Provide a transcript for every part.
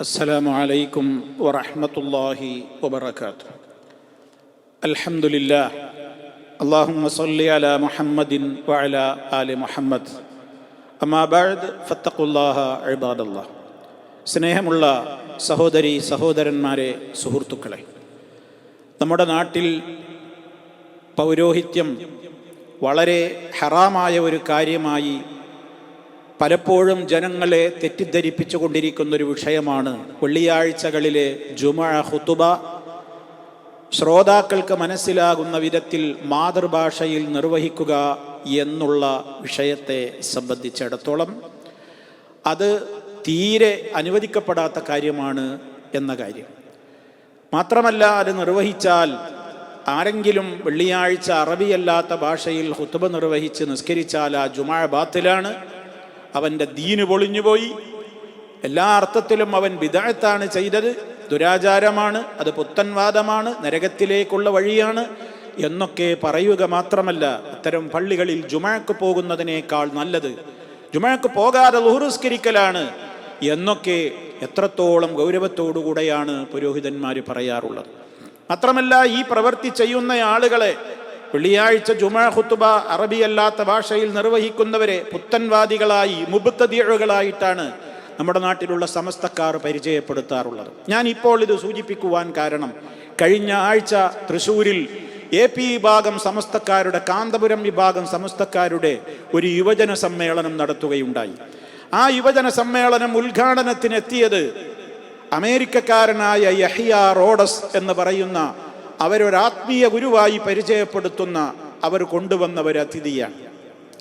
السلام عليكم ورحمة الله وبركاته الحمد لله اللهم صل على محمد وعلى آل محمد أما بعد فاتقوا الله عباد الله സ്നേഹമുള്ള സഹോദരി സഹോദരന്മാരെ സുഹൃത്തുക്കളെ നമ്മുടെ നാട്ടിൽ പൗരോഹിത്യം വളരെ ഹറാമായ ഒരു കാര്യമായി പലപ്പോഴും ജനങ്ങളെ തെറ്റിദ്ധരിപ്പിച്ചു കൊണ്ടിരിക്കുന്ന ഒരു വിഷയമാണ് വെള്ളിയാഴ്ചകളിലെ ജുമ ഹുത്തുബ ശ്രോതാക്കൾക്ക് മനസ്സിലാകുന്ന വിധത്തിൽ മാതൃഭാഷയിൽ നിർവഹിക്കുക എന്നുള്ള വിഷയത്തെ സംബന്ധിച്ചിടത്തോളം അത് തീരെ അനുവദിക്കപ്പെടാത്ത കാര്യമാണ് എന്ന കാര്യം. മാത്രമല്ല അത് നിർവഹിച്ചാൽ ആരെങ്കിലും വെള്ളിയാഴ്ച അറബിയല്ലാത്ത ഭാഷയിൽ ഹുത്തുബ നിർവഹിച്ച് നിസ്കരിച്ചാൽ ആ ജുമാ ബാത്തിലാണ്. അവന്റെ ദീന് പൊളിഞ്ഞുപോയി. എല്ലാ അർത്ഥത്തിലും അവൻ വിദഗ്ധാണ് ചെയ്തത്. ദുരാചാരമാണ് അത് പുത്തൻവാദമാണ് നരകത്തിലേക്കുള്ള വഴിയാണ് എന്നൊക്കെ പറയുക മാത്രമല്ല അത്തരം പള്ളികളിൽ ജുമാക്ക് പോകുന്നതിനേക്കാൾ നല്ലത്. ജുമാക്ക് പോകാതെ ലുഹുറുസ്കരിക്കലാണ് എന്നൊക്കെ എത്രത്തോളം ഗൗരവത്തോടുകൂടെയാണ് പുരോഹിതന്മാർ പറയാറുള്ളത്. മാത്രമല്ല ഈ പ്രവൃത്തി ചെയ്യുന്ന ആളുകളെ വെള്ളിയാഴ്ച ജുമാ ഹുത്തുബ അറബിയല്ലാത്ത ഭാഷയിൽ നിർവഹിക്കുന്നവരെ പുത്തൻവാദികളായി മുബുത്തതിയഴുകളായിട്ടാണ് നമ്മുടെ നാട്ടിലുള്ള സമസ്തക്കാർ പരിചയപ്പെടുത്താറുള്ളത്. ഞാൻ ഇപ്പോൾ ഇത് സൂചിപ്പിക്കുവാൻ കാരണം കഴിഞ്ഞ ആഴ്ച തൃശ്ശൂരിൽ എ പി വിഭാഗം സമസ്തക്കാരുടെ കാന്തപുരം വിഭാഗം സമസ്തക്കാരുടെ ഒരു യുവജന സമ്മേളനം നടത്തുകയുണ്ടായി. ആ യുവജന സമ്മേളനം ഉദ്ഘാടനത്തിനെത്തിയത് അമേരിക്കക്കാരനായ യഹിയ റോഡസ് എന്ന് പറയുന്ന അവരൊരാത്മീയ ഗുരുവായി പരിചയപ്പെടുത്തുന്ന അവർ കൊണ്ടുവന്ന അതിഥിയാണ്.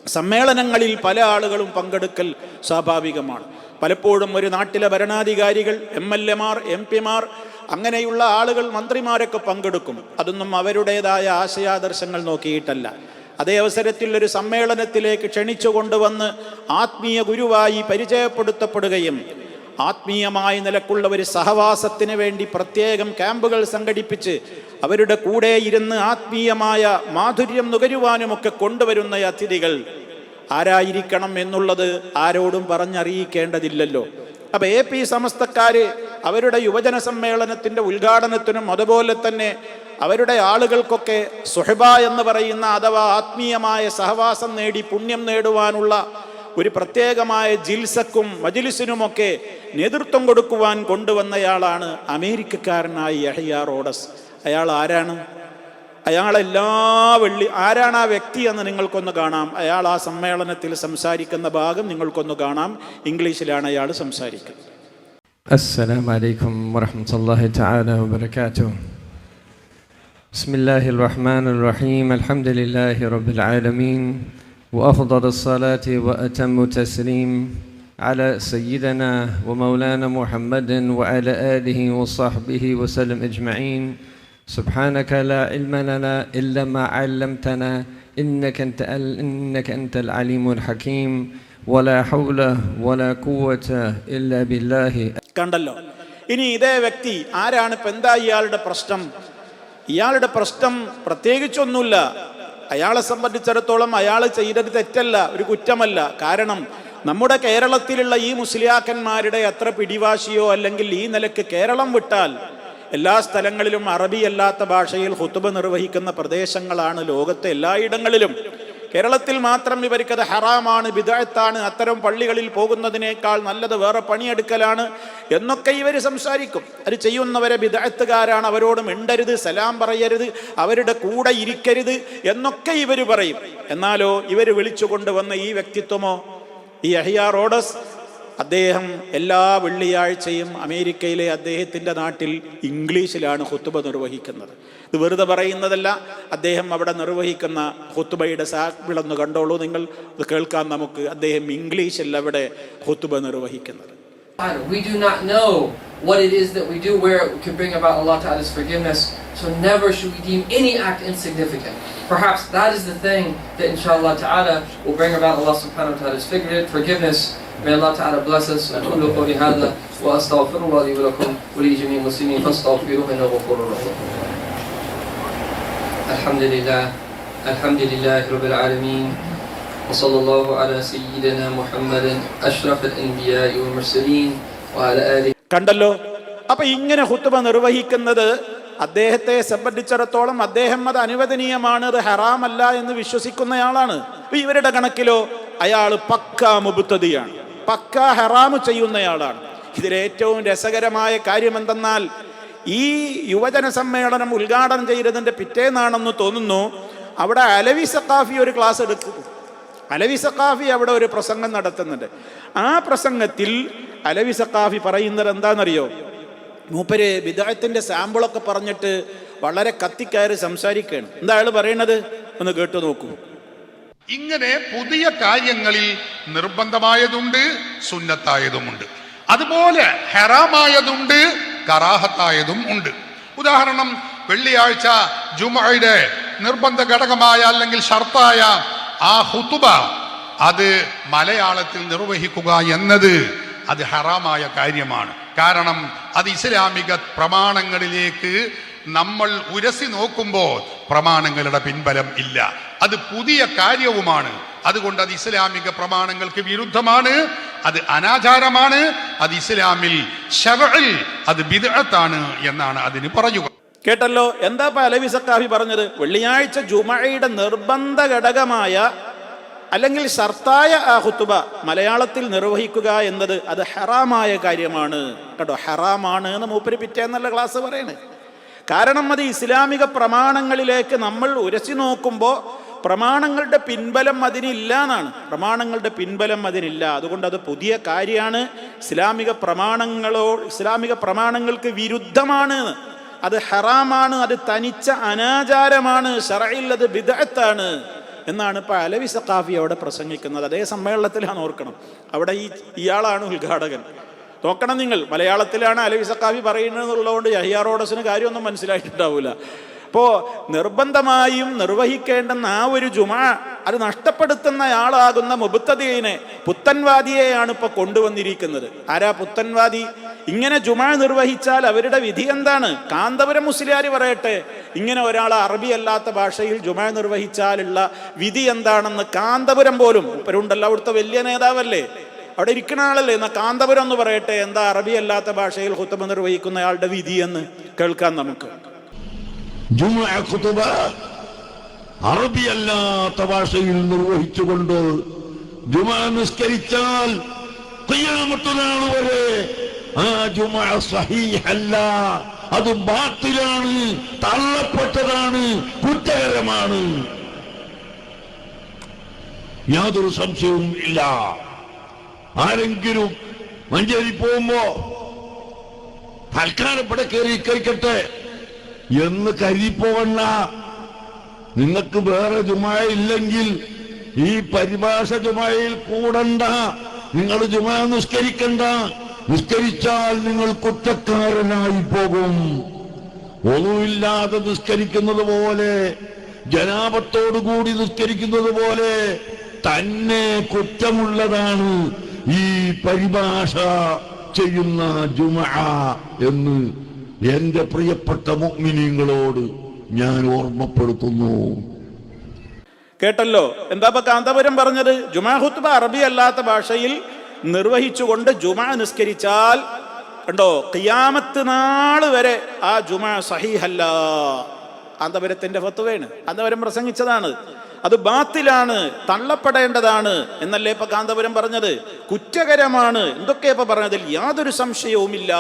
സമ്മേളനങ്ങളിൽ പല ആളുകളും പങ്കെടുക്കൽ സ്വാഭാവികമാണ്. പലപ്പോഴും ഒരു നാട്ടിലെ ഭരണാധികാരികൾ എം എൽ എമാർ എം പിമാർ അങ്ങനെയുള്ള ആളുകൾ മന്ത്രിമാരൊക്കെ പങ്കെടുക്കും. അതൊന്നും അവരുടേതായ ആശയാദർശങ്ങൾ നോക്കിയിട്ടല്ല. അതേ അവസരത്തിൽ ഒരു സമ്മേളനത്തിലേക്ക് ക്ഷണിച്ചു കൊണ്ടുവന്ന് ആത്മീയ ഗുരുവായി പരിചയപ്പെടുത്തപ്പെടുകയും ആത്മീയമായ നിലക്കുള്ള ഒരു സഹവാസത്തിന് വേണ്ടി പ്രത്യേകം ക്യാമ്പുകൾ സംഘടിപ്പിച്ച് അവരുടെ കൂടെ ഇരുന്ന് ആത്മീയമായ മാധുര്യം നുകരുവാനുമൊക്കെ കൊണ്ടുവരുന്ന അതിഥികൾ ആരായിരിക്കണം എന്നുള്ളത് ആരോടും പറഞ്ഞറിയിക്കേണ്ടതില്ലല്ലോ. അപ്പൊ എ പി സമസ്തക്കാര് അവരുടെ യുവജന സമ്മേളനത്തിന്റെ ഉദ്ഘാടനത്തിനും അതുപോലെ തന്നെ അവരുടെ ആളുകൾക്കൊക്കെ സുഹബ എന്ന് പറയുന്ന അഥവാ ആത്മീയമായ സഹവാസം നേടി പുണ്യം നേടുവാനുള്ള ഒരു പ്രത്യേകമായ ജിൽസക്കും മജിലിസിനുമൊക്കെ നേതൃത്വം കൊടുക്കുവാൻ കൊണ്ടുവന്നയാളാണ് അമേരിക്കക്കാരനായ യഹയ റോഡസ് അയാൾ ആരാണ് അയാൾ എല്ലാ വെള്ളി ആരാണ് ആ വ്യക്തി എന്ന് നിങ്ങൾക്കൊന്ന് കാണാം അയാൾ ആ സമ്മേളനത്തിൽ സംസാരിക്കുന്ന ഭാഗം നിങ്ങൾക്കൊന്ന് കാണാം ഇംഗ്ലീഷിലാണ് അയാൾ സംസാരിക്കുന്നത് السلام عليكم ورحمة الله تعالى وبركاته بسم الله الرحمن الرحيم الحمد لله رب العالمين وأفضل الصلاة وأتم التسليم على سيدنا ومولانا محمد وعلى آله وصحبه وسلم أجمعين سبحانك لا علم لنا إلا ما علمتنا إنك أنت, إنك أنت العليم الحكيم ولا حول ولا قوة إلا بالله കണ്ടല്ലോ ഇനി ഇതേ വ്യക്തി ആരാണ് ഇപ്പം എന്താ ഇയാളുടെ പ്രശ്നം ഇയാളുടെ പ്രശ്നം പ്രത്യേകിച്ചൊന്നുമില്ല അയാളെ സംബന്ധിച്ചിടത്തോളം അയാൾ ചെയ്തത് തെറ്റല്ല ഒരു കുറ്റമല്ല. കാരണം നമ്മുടെ കേരളത്തിലുള്ള ഈ മുസ്ലിയാക്കന്മാരുടെ അത്ര പിടിവാശിയോ അല്ലെങ്കിൽ ഈ നിലയ്ക്ക് കേരളം വിട്ടാൽ എല്ലാ സ്ഥലങ്ങളിലും അറബിയല്ലാത്ത ഭാഷയിൽ ഹുത്തുബ നിർവഹിക്കുന്ന പ്രദേശങ്ങളാണ് ലോകത്തെ എല്ലായിടങ്ങളിലും. കേരളത്തിൽ മാത്രം ഇവർക്കത് ഹറാമാണ് വിദഗ്ധാണ് അത്തരം പള്ളികളിൽ പോകുന്നതിനേക്കാൾ നല്ലത് വേറെ പണിയെടുക്കലാണ് എന്നൊക്കെ ഇവർ സംസാരിക്കും. അത് ചെയ്യുന്നവരെ വിദഗ്ധക്കാരാണ് അവരോട് മിണ്ടരുത് സലാം പറയരുത് അവരുടെ കൂടെ ഇരിക്കരുത് എന്നൊക്കെ ഇവർ പറയും. എന്നാലോ ഇവർ വിളിച്ചു കൊണ്ടുവന്ന ഈ വ്യക്തിത്വമോ? ഈ അഹിയാ റോഡസ് അദ്ദേഹം എല്ലാ വെള്ളിയാഴ്ചയും അമേരിക്കയിലെ അദ്ദേഹത്തിന്റെ നാട്ടിൽ ഇംഗ്ലീഷിലാണ് ഹുത്തുബ നിർവഹിക്കുന്നത് ഇത് വെറുതെ പറയുന്നതല്ല അദ്ദേഹം അവിടെ നിർവഹിക്കുന്ന ഹുത്തുബയുടെ സാക്ഷിളെന്ന് കണ്ടോളൂ നിങ്ങൾ ഇത് കേൾക്കാൻ നമുക്ക് അദ്ദേഹം ഇംഗ്ലീഷിൽ അവിടെ ഹുത്തുബ നിർവഹിക്കുന്നത് We do not know what it is that we do where it could bring about Allah Ta'ala's forgiveness. So never should we deem any act insignificant. Perhaps that is the thing that inshallah ta'ala will bring about Allah subhanahu wa ta'ala's forgiveness. May Allah ta'ala bless us. أقول قولي هذا وأستغفر الله لي ولكم ولجميع المسلمين فاستغفروه إنه غفور رحيم. الحمد لله الحمد لله رب العالمين وصلى الله على سيدنا محمد أشرف الأنبياء والمرسلين وعلى آله കണ്ടല്ലോ അപ്പൊ ഇങ്ങനെ ഹുത്തുബ നിർവഹിക്കുന്നത് അദ്ദേഹത്തെ സംബന്ധിച്ചിടത്തോളം അദ്ദേഹം അത് അനുവദനീയമാണ് അത് ഹറാമല്ല എന്ന് വിശ്വസിക്കുന്നയാളാണ് അപ്പൊ ഇവരുടെ കണക്കിലോ അയാൾ പക്ക മുബുത്തതിയാണ് പക്ക ഹറാമ് ചെയ്യുന്നയാളാണ്. ഇതിലേറ്റവും രസകരമായ കാര്യം എന്തെന്നാൽ ഈ യുവജന സമ്മേളനം ഉദ്ഘാടനം ചെയ്തതിന്റെ പിറ്റേന്നാണെന്ന് തോന്നുന്നു അവിടെ അലവി സക്കാഫി ഒരു ക്ലാസ് എടുക്കും അലവി സക്കാഫി അവിടെ ഒരു പ്രസംഗം നടത്തുന്നുണ്ട്. ആ പ്രസംഗത്തിൽ അലവി സക്കാഫി പറയുന്നത് എന്താണെന്നറിയോ? മൂപ്പര് വിദഗ്ധത്തിന്റെ സാമ്പിളൊക്കെ പറഞ്ഞിട്ട് വളരെ കത്തിക്കയറി സംസാരിക്കുകയാണ്. എന്താ അയാൾ പറയണത്? ഒന്ന് കേട്ടു നോക്കൂ. ഇങ്ങനെ പുതിയ കാര്യങ്ങളിൽ നിർബന്ധമായതുണ്ട് സുന്നത്തായതുമുണ്ട്. അതുപോലെ ഹെറാമായതുണ്ട് കറാഹത്തായതും ഉണ്ട്. ഉദാഹരണം വെള്ളിയാഴ്ച ജുമയുടെ നിർബന്ധ ഘടകമായ അല്ലെങ്കിൽ ഷർത്തായ ആ ഹുത്തുബ അത് മലയാളത്തിൽ നിർവഹിക്കുക എന്നത് അത് ഹറാമായ കാര്യമാണ്. കാരണം അത് ഇസ്ലാമിക പ്രമാണങ്ങളിലേക്ക് നമ്മൾ ഉരസി നോക്കുമ്പോൾ പ്രമാണങ്ങളുടെ പിൻബലം ഇല്ല. അത് പുതിയ കാര്യവുമാണ്. അതുകൊണ്ട് അത് ഇസ്ലാമിക പ്രമാണങ്ങൾക്ക് വിരുദ്ധമാണ്. അത് അനാചാരമാണ്. അത് ഇസ്ലാമിൽ അത് ബിദ്അത്താണ് എന്നാണ് അതിന് പറയുക. കേട്ടല്ലോ? എന്താ അലവി സക്കാഫി പറഞ്ഞത്? വെള്ളിയാഴ്ച ജുമയുടെ നിർബന്ധ ഘടകമായ അല്ലെങ്കിൽ ഷർത്തായ ആ ഹുത്തുബ മലയാളത്തിൽ നിർവഹിക്കുക എന്നത് അത് ഹറാമായ കാര്യമാണ്. കേട്ടോ ഹറാമാണ് എന്ന് മൂപ്പര് പിറ്റേന്നുള്ള ക്ലാസ് പറയണേ. കാരണം അത് ഇസ്ലാമിക പ്രമാണങ്ങളിലേക്ക് നമ്മൾ ഉരസി നോക്കുമ്പോൾ പ്രമാണങ്ങളുടെ പിൻബലം അതിനില്ല എന്നാണ്. പ്രമാണങ്ങളുടെ പിൻബലം അതിനില്ല. അതുകൊണ്ട് അത് പുതിയ കാര്യമാണ്. ഇസ്ലാമിക പ്രമാണങ്ങളോ ഇസ്ലാമിക പ്രമാണങ്ങൾക്ക് വിരുദ്ധമാണ്. അത് ഹറാമാണ്. അത് തനിച്ച അനാചാരമാണ്. ഷറയിൽ അത് ബിദത്താണ് എന്നാണ് ഇപ്പോൾ അലവി സഖാഫി അവിടെ പ്രസംഗിക്കുന്നത്. അതേ സമ്മേളനത്തിലാണ് ഓർക്കണം. അവിടെ ഈ ഇയാളാണ് ഉദ്ഘാടകൻ. നോക്കണം നിങ്ങൾ. മലയാളത്തിലാണ് അലവി സക്കാഫി പറയുന്നത് എന്നുള്ളതുകൊണ്ട് യഹിയാ റോഡസിന് കാര്യമൊന്നും മനസ്സിലായിട്ടുണ്ടാവില്ല അപ്പോൾ നിർബന്ധമായും നിർവഹിക്കേണ്ടെന്ന ആ ഒരു ജുമ അത് നഷ്ടപ്പെടുത്തുന്ന ആളാകുന്ന മുബുത്തതീനെ പുത്തൻവാദിയെയാണ് ഇപ്പോൾ കൊണ്ടുവന്നിരിക്കുന്നത്. ആരാ പുത്തൻവാദി? ഇങ്ങനെ ജുമാ നിർവഹിച്ചാൽ അവരുടെ വിധി എന്താണ്? കാന്തപുരം മുസ്ലിയാർ പറയട്ടെ ഇങ്ങനെ ഒരാൾ അറബി അല്ലാത്ത ഭാഷയിൽ ജുമാ നിർവഹിച്ചാലുള്ള വിധി എന്താണെന്ന് കാന്തപുരം പോലും ഇവരുണ്ടല്ലോ അവിടുത്തെ വലിയ നേതാവല്ലേ? അവിടെ ഇരിക്കുന്ന ആളല്ലേ? എന്നാ കാന്തപുരം എന്ന് പറയട്ടെ. എന്താ അറബി അല്ലാത്ത ഭാഷയിൽ ഹുത്തമ നിർവഹിക്കുന്നയാളുടെ വിധി എന്ന് കേൾക്കാം നമുക്ക്. ജുമുഅ അല്ലാത്ത ഭാഷയിൽ നിർവഹിച്ചുകൊണ്ട് ജുമ നിസ്കരിച്ചാൽ ഖിയാമത്തുനാൾ വരെ ആ ജുമ സഹീഹല്ല. അത് ബാത്തിലാണ് തള്ളപ്പെട്ടതാണ് കുറ്റകരമാണ്. യാതൊരു സംശയവും ഇല്ല. ആരെങ്കിലും മഞ്ചേരി പോകുമ്പോ തൽക്കാലം ഇവിടെ കയറി കഴിക്കട്ടെ എന്ന് കരുതിപ്പോവണ്ട. നിങ്ങൾക്ക് വേറെ ജുമായ ഇല്ലെങ്കിൽ ഈ പരിഭാഷ ജുമായിൽ കൂടണ്ട. നിങ്ങൾ ജുമാ നിസ്കരിക്കണ്ട. നിസ്കരിച്ചാൽ നിങ്ങൾ കുറ്റക്കാരനായി പോകും. ഒന്നുമില്ലാതെ നിസ്കരിക്കുന്നത് പോലെ ജനാപത്തോടുകൂടി നിസ്കരിക്കുന്നത് പോലെ തന്നെ കുറ്റമുള്ളതാണ്. ഈ പരിഭാഷ ചെയ്യുന്ന ജുമ എന്ന് എന്റെ പ്രിയപ്പെട്ട മുഗ്മിനീങ്ങളോട് ഞാൻ ഓർമ്മപ്പെടുത്തുന്നു. കേട്ടല്ലോ? എന്താ കാന്തപുരം പറഞ്ഞത്? ജുമാ ഹുത്തുബ അറബി അല്ലാത്ത ഭാഷയിൽ നിർവഹിച്ചുകൊണ്ട് ജുമാ നിസ്കരിച്ചാൽ കണ്ടോ? കിയാമത്ത് നാൾ വരെ ആ ജുമാ സഹിഹല്ല. കാന്തപുരത്തിന്റെ ഫത്തുവയാണ് കാന്തപുരം പ്രസംഗിച്ചതാണ്. അത് ബാത്തിലാണ് തള്ളപ്പെടേണ്ടതാണ് എന്നല്ലേ ഇപ്പൊ കാന്തപുരം പറഞ്ഞത്? കുറ്റകരമാണ്. എന്തൊക്കെയാ ഇപ്പൊ പറഞ്ഞതിൽ? യാതൊരു സംശയവുമില്ല.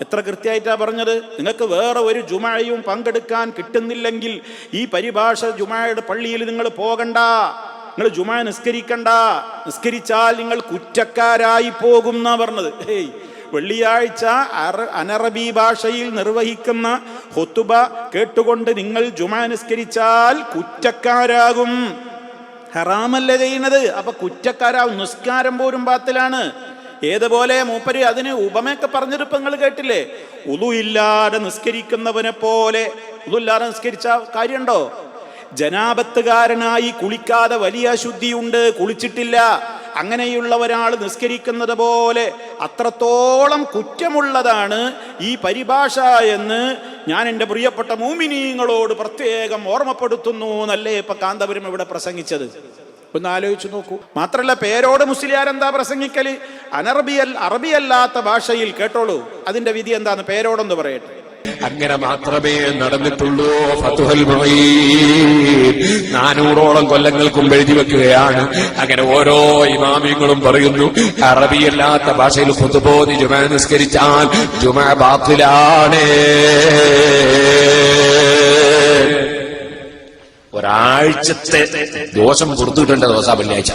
എത്ര കൃത്യമായിട്ടാ പറഞ്ഞത്? നിങ്ങൾക്ക് വേറെ ഒരു ജുമായും പങ്കെടുക്കാൻ കിട്ടുന്നില്ലെങ്കിൽ ഈ പരിഭാഷ ജുമായുടെ പള്ളിയിൽ നിങ്ങൾ പോകണ്ട. നിങ്ങൾ ജുമാ നിസ്കരിക്കണ്ട. നിസ്കരിച്ചാൽ നിങ്ങൾ കുറ്റക്കാരായി പോകും എന്നാ പറഞ്ഞത്. ഹേയ് വെള്ളിയാഴ്ച അനറബി ഭാഷയിൽ നിർവഹിക്കുന്ന ഹൊത്തുബ കേട്ടുകൊണ്ട് നിങ്ങൾ ജുമാനുസ്കരിച്ചാൽ കുറ്റക്കാരാകും. ഹറാമല്ലേ ചെയ്യുന്നത്? അപ്പൊ കുറ്റക്കാരാവും. നിസ്കാരം പോലും പാത്തിലാണ് ഏതുപോലെ മൂപ്പര് അതിന് ഉപമയൊക്കെ പറഞ്ഞത് നിങ്ങൾ കേട്ടില്ലേ? ഉളു ഇല്ലാതെ നിസ്കരിക്കുന്നവനെ പോലെ. ഉതു ഇല്ലാതെ നിസ്കരിച്ച കാര്യമുണ്ടോ ജനാപത്തുകാരനായി കുളിക്കാതെ വലിയ അശുദ്ധിയുണ്ട്. കുളിച്ചിട്ടില്ല. അങ്ങനെയുള്ള ഒരാൾ നിസ്കരിക്കുന്നത് പോലെ അത്രത്തോളം കുറ്റമുള്ളതാണ് ഈ പരിഭാഷ എന്ന് ഞാൻ എന്റെ പ്രിയപ്പെട്ട മൂമിനീങ്ങളോട് പ്രത്യേകം ഓർമ്മപ്പെടുത്തുന്നു എന്നല്ലേ ഇപ്പൊ കാന്തപുരം ഇവിടെ പ്രസംഗിച്ചത്. ഒന്ന് ആലോചിച്ചു നോക്കൂ. മാത്രമല്ല പേരോട് മുസ്ലിയാർ എന്താ പ്രസംഗിക്കൽ? അനറബിയൽ അറബിയല്ലാത്ത ഭാഷയിൽ കേട്ടോളൂ. അതിന്റെ വിധി എന്താന്ന് പേരോടൊന്ന് പറയട്ടെ. അങ്ങനെ മാത്രമേ നടന്നിട്ടുള്ളൂ. ഫതുഹൽ നാനൂറോളം കൊല്ലങ്ങൾക്കും എഴുതി വെക്കുകയാണ്. അങ്ങനെ ഓരോ ഇമാമിയങ്ങളും പറയുന്നു അറബിയല്ലാത്ത ഭാഷയിൽ ഫുതുബോധി ജുമ നിസ്കരിച്ചാൽ ജുമ ബാത്തിലാണ്. ഒരാഴ്ചത്തെ ദോഷം പുറത്തുവിട്ടേണ്ട ദോശ വെള്ളിയാഴ്ച.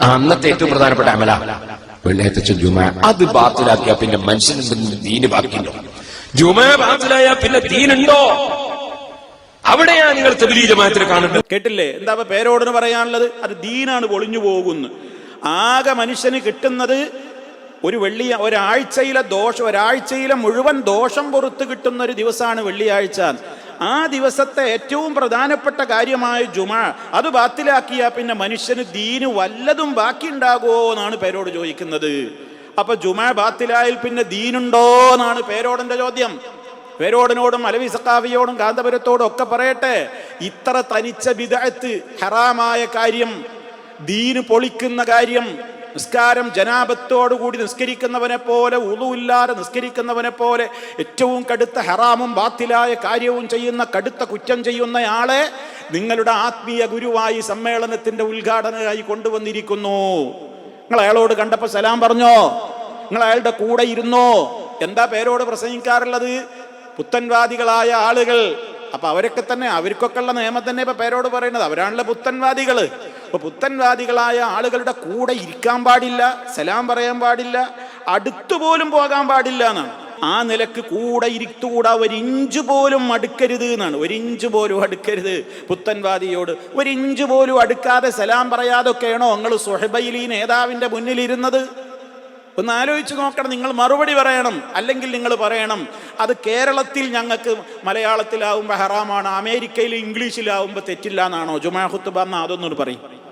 അന്നത്തെ ഏറ്റവും പ്രധാനപ്പെട്ട അമല. വെള്ളിയാഴ്ച ജുമ. അത് ബാത്തിലാക്കിയ പിന്നെ മനുഷ്യൻ ദീന് ബാക്കിയുണ്ടോ? ജുമ ബാത്തിലായ പിന്നെ ദീനുണ്ടോ? അവിടെയാ നിങ്ങൾ തബ്ലീഗ് ജമാഅത്തിൽ കാണുന്നത്. കേട്ടില്ലേ? എന്താ പേരോടിന് പറയാനുള്ളത്? അത് ദീനാണ് പൊളിഞ്ഞു പോകുന്നു. ആകെ മനുഷ്യന് കിട്ടുന്നത് ഒരു വെള്ളി ഒരാഴ്ചയിലെ ദോഷം ഒരാഴ്ചയിലെ മുഴുവൻ ദോഷം പുറത്ത് കിട്ടുന്ന ഒരു ദിവസമാണ് വെള്ളിയാഴ്ച. ആ ദിവസത്തെ ഏറ്റവും പ്രധാനപ്പെട്ട കാര്യമായ ജുമ അത് ബാത്തിലാക്കിയാ പിന്നെ മനുഷ്യന് ദീന് വല്ലതും ബാക്കിയുണ്ടാകുമോ എന്നാണ് പേരോട് ചോദിക്കുന്നത്. അപ്പൊ ജുമാ ബാത്തിലായിൽ പിന്നെ ദീനുണ്ടോ എന്നാണ് പേരോടന്റെ ചോദ്യം. പേരോടിനോടും അലവി സക്കാവിയോടും കാന്തപുരത്തോടും ഒക്കെ പറയട്ടെ. ഇത്ര തനിച്ച വിദഗ്ധത്ത് ഹറാമായ കാര്യം ദീന് പൊളിക്കുന്ന കാര്യം നിസ്കാരം ജനാപത്തോടുകൂടി നിസ്കരിക്കുന്നവനെ പോലെ ഉളുവില്ലാതെ നിസ്കരിക്കുന്നവനെ പോലെ ഏറ്റവും കടുത്ത ഹറാമും ബാത്തിലായ കാര്യവും ചെയ്യുന്ന കടുത്ത കുറ്റം ചെയ്യുന്നയാളെ നിങ്ങളുടെ ആത്മീയ ഗുരുവായി സമ്മേളനത്തിന്റെ ഉദ്ഘാടനമായി കൊണ്ടുവന്നിരിക്കുന്നു. നിങ്ങൾ അയാളോട് കണ്ടപ്പോൾ സലാം പറഞ്ഞോ? നിങ്ങൾ അയാളുടെ കൂടെ ഇരുന്നോ? എന്താ പേരോട് പ്രസംഗിക്കാറുള്ളത്? പുത്തൻവാദികളായ ആളുകൾ. അപ്പൊ അവരൊക്കെ തന്നെ അവർക്കൊക്കെ ഉള്ള നിയമം തന്നെ ഇപ്പൊ പേരോട് പറയുന്നത്. അവരാണല്ലോ പുത്തൻവാദികൾ. അപ്പൊ പുത്തൻവാദികളായ ആളുകളുടെ കൂടെ ഇരിക്കാൻ പാടില്ല സലാം പറയാൻ പാടില്ല അടുത്തു പോലും പോകാൻ പാടില്ല എന്നാണ്. ആ നിലയ്ക്ക് കൂടെ ഇരിത്തുകൂടാ ഒരു ഇഞ്ച് പോലും അടുക്കരുത് എന്നാണ്. ഒരു ഇഞ്ച് പോലും അടുക്കരുത്. പുത്തൻവാദിയോട് ഒരു ഇഞ്ച് പോലും അടുക്കാതെ സലാം പറയാതൊക്കെയാണോ നിങ്ങൾ സുഹബയിൽ ഈ നേതാവിന്റെ മുന്നിലിരുന്നത്? ഒന്ന് ആലോചിച്ച് നോക്കണം. നിങ്ങൾ മറുപടി പറയണം. അല്ലെങ്കിൽ നിങ്ങൾ പറയണം അത് കേരളത്തിൽ ഞങ്ങൾക്ക് മലയാളത്തിലാവുമ്പോൾ ഹറാമാണ് അമേരിക്കയിൽ ഇംഗ്ലീഷിലാവുമ്പോൾ തെറ്റില്ല എന്നാണോ? ജുമാ ഹുത്തുബ എന്നാ പറയും.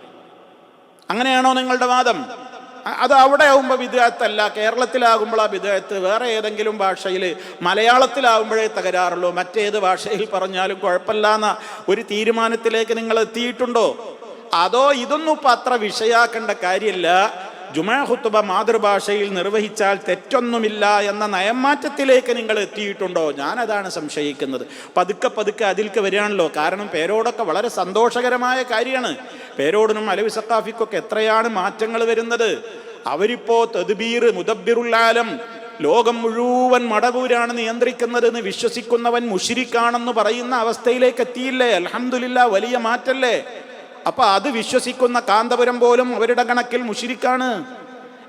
അങ്ങനെയാണോ നിങ്ങളുടെ വാദം? അത് അവിടെ ആവുമ്പോൾ വിദേഹത്തല്ല കേരളത്തിലാകുമ്പോൾ ആ വിദേഹത്ത് വേറെ ഏതെങ്കിലും ഭാഷയിൽ മലയാളത്തിലാവുമ്പോഴേ തകരാറുള്ളൂ. മറ്റേത് ഭാഷയിൽ പറഞ്ഞാലും കുഴപ്പമില്ല എന്ന ഒരു തീരുമാനത്തിലേക്ക് നിങ്ങൾ എത്തിയിട്ടുണ്ടോ? അതോ ഇതൊന്നും ഇപ്പം അത്ര വിഷയാക്കേണ്ട കാര്യമില്ല ജുമാ ഹുത്തുബ മാതൃഭാഷയിൽ നിർവഹിച്ചാൽ തെറ്റൊന്നുമില്ല എന്ന നയംമാറ്റത്തിലേക്ക് നിങ്ങൾ എത്തിയിട്ടുണ്ടോ? ഞാനതാണ് സംശയിക്കുന്നത്. പതുക്കെ പതുക്കെ അതിൽക്ക് വരികയാണല്ലോ. കാരണം പേരോടൊക്കെ വളരെ സന്തോഷകരമായ കാര്യമാണ്. പേരോടിനും അലവി സത്താഫിക്കൊക്കെ എത്രയാണ് മാറ്റങ്ങൾ വരുന്നത്? അവരിപ്പോ തദ്ബീർ മുദബിറുല്ലാലം ലോകം മുഴുവൻ മടകൂരാണ് നിയന്ത്രിക്കുന്നത് എന്ന് വിശ്വസിക്കുന്നവൻ മുഷിരിക്കാണെന്ന് പറയുന്ന അവസ്ഥയിലേക്ക് എത്തിയില്ലേ? അലഹമില്ല വലിയ മാറ്റല്ലേ? അപ്പൊ അത് വിശ്വസിക്കുന്ന കാന്തപുരം പോലും അവരുടെ കണക്കിൽ മുഷിരിക്കാണ്.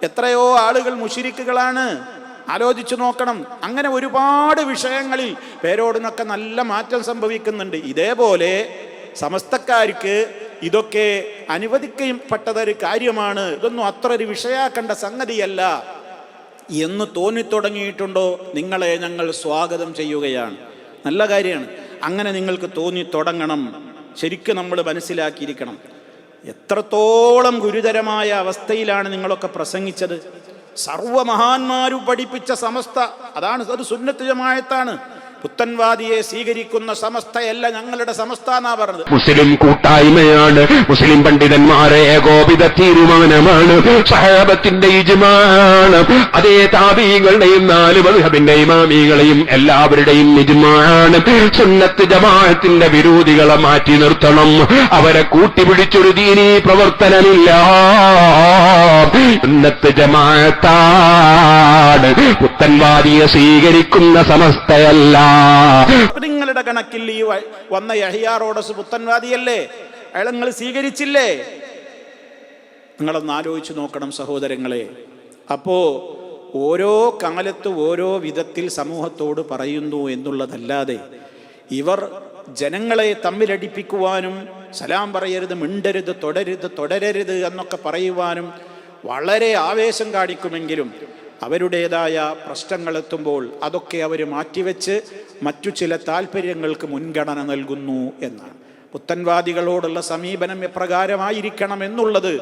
എത്രയോ ആളുകൾ മുഷിരിക്കുകളാണ്. ആലോചിച്ചു നോക്കണം. അങ്ങനെ ഒരുപാട് വിഷയങ്ങളിൽ പേരോടിനൊക്കെ നല്ല മാറ്റം സംഭവിക്കുന്നുണ്ട്. ഇതേപോലെ സമസ്തക്കാർക്ക് ഇതൊക്കെ അനുവദിക്കപ്പെട്ടതൊരു കാര്യമാണ്. ഇതൊന്നും അത്ര ഒരു വിഷയാക്കേണ്ട സംഗതിയല്ല. എന്ന് തോന്നിത്തുടങ്ങിയിട്ടുണ്ടോ നിങ്ങളെ ഞങ്ങൾ സ്വാഗതം ചെയ്യുകയാണ്. നല്ല കാര്യമാണ്. അങ്ങനെ നിങ്ങൾക്ക് തോന്നി തുടങ്ങണം. ശരിക്കും നമ്മൾ മനസ്സിലാക്കിയിരിക്കണം. എത്രത്തോളം ഗുരുതരമായ അവസ്ഥയിലാണ് നിങ്ങളൊക്കെ പ്രസംഗിച്ചത്. സർവമഹാന്മാരും പഠിപ്പിച്ച സമസ്ത അതാണ് അത് സുന്നത്ത് ജമായത്താണ്. പുത്തൻവാദിയെ സ്വീകരിക്കുന്ന സമസ്തയല്ല ഞങ്ങളുടെ എന്നാ പറഞ്ഞത്. മുസ്ലിം കൂട്ടായ്മയാണ്. മുസ്ലിം പണ്ഡിതന്മാരെ ഏകോപിത തീരുമാനമാണ്. സഹാബത്തിന്റെ ഇജ്മാണ്. അതേ താപീകളുടെയും നാല് മധുഹബിന്റെ ഇമാമികളെയും എല്ലാവരുടെയും ഇജ്മാണ്. സുന്നത്ത് ജമാഅത്തിന്റെ വിരോധികളെ മാറ്റി നിർത്തണം. അവരെ കൂട്ടിപിടിച്ചൊരു ദീനീ പ്രവർത്തനമില്ല. സുന്നത്ത് ജമാഅത്താണ്. പുത്തൻവാദിയെ സ്വീകരിക്കുന്ന സമസ്തയല്ല. നിങ്ങളുടെ കണക്കിൽ ഈ വന്ന യഹിയാറോടസ് പുത്തൻവാദിയല്ലേ? അയാൾ നിങ്ങൾ സ്വീകരിച്ചില്ലേ? നിങ്ങളൊന്ന് ആലോചിച്ച് നോക്കണം സഹോദരങ്ങളെ. അപ്പോ ഓരോ കാലത്ത് ഓരോ വിധത്തിൽ സമൂഹത്തോട് പറയുന്നു എന്നുള്ളതല്ലാതെ ഇവർ ജനങ്ങളെ തമ്മിലടിപ്പിക്കുവാനും സലാം പറയരുത് മിണ്ടരുത് തുടരുത് തുടരരുത് എന്നൊക്കെ പറയുവാനും വളരെ ആവേശം കാണിക്കുമെങ്കിലും അവരുടേതായ പ്രശ്നങ്ങളെത്തുമ്പോൾ അതൊക്കെ അവർ മാറ്റിവെച്ച് മറ്റു ചില താല്പര്യങ്ങൾക്ക് മുൻഗണന നൽകുന്നു എന്നാണ്. പുത്തൻവാദികളോടുള്ള സമീപനം എപ്രകാരമായിരിക്കണം എന്നുള്ളത്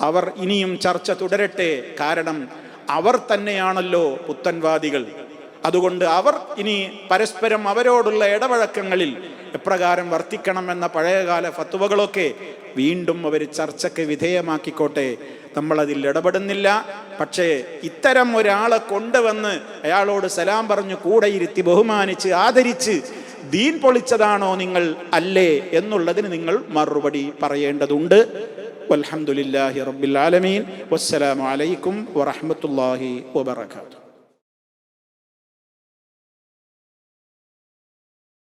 അവർ ഇനിയും ചർച്ച തുടരട്ടെ. കാരണം അവർ തന്നെയാണല്ലോ പുത്തൻവാദികൾ. അതുകൊണ്ട് അവർ ഇനി പരസ്പരം അവരോടുള്ള ഇടവഴക്കങ്ങളിൽ എപ്രകാരം വർത്തിക്കണമെന്ന പഴയകാല ഫത്തുവകളൊക്കെ വീണ്ടും അവർ ചർച്ചയ്ക്ക് വിധേയമാക്കിക്കോട്ടെ. നമ്മളതിൽ ഇടപെടുന്നില്ല. പക്ഷേ ഇത്തരം ഒരാളെ കൊണ്ടുവന്ന് അയാളോട് സലാം പറഞ്ഞു കൂടെ ഇരുത്തി ബഹുമാനിച്ച് ആദരിച്ച് ദീൻ പൊളിച്ചതാണോ നിങ്ങൾ അല്ലേ എന്നുള്ളതിന് നിങ്ങൾ മറുപടി പറയേണ്ടതുണ്ട്. അലഹമുല്ലാഹി റബ്ബിൽ ആലമീൻ. വസ്സലാമു അലൈക്കും വറഹ്മത്തുള്ളാഹി വബറകാതുഹു.